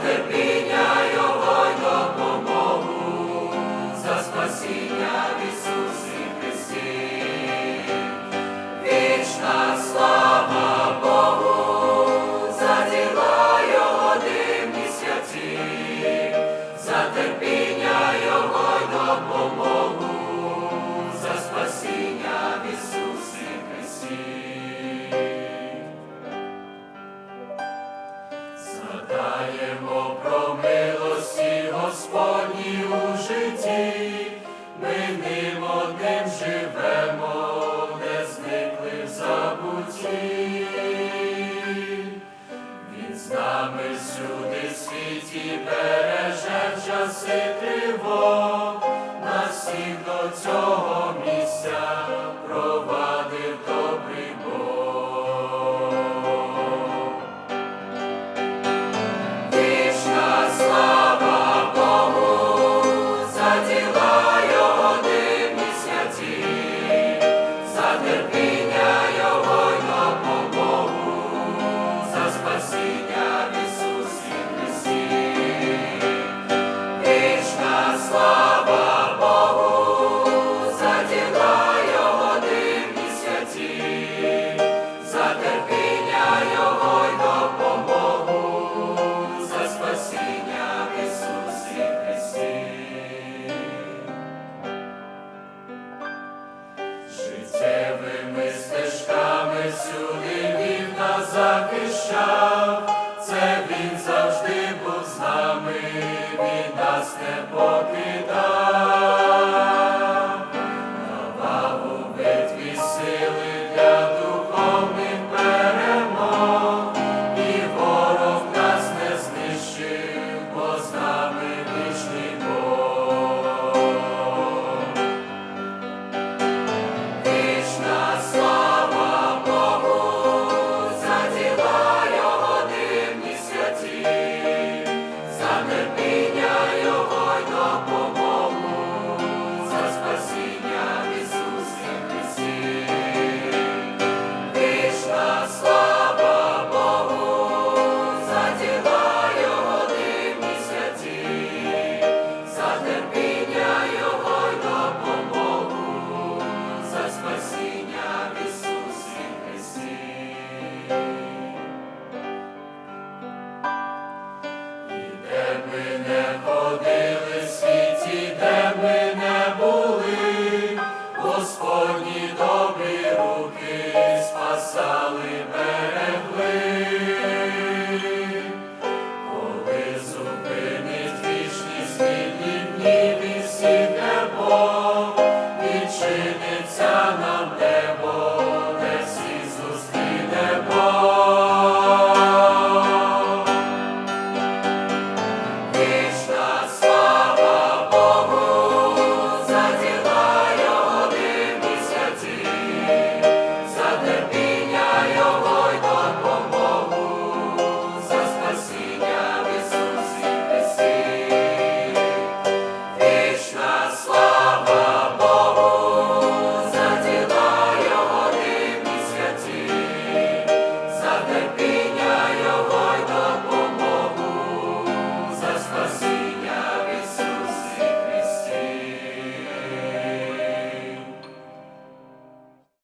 could be. забуті, він з нами всюди світі береже в часи. Милими стежками сюди, він нас захищав, це він завжди був з нами, він нас не бо.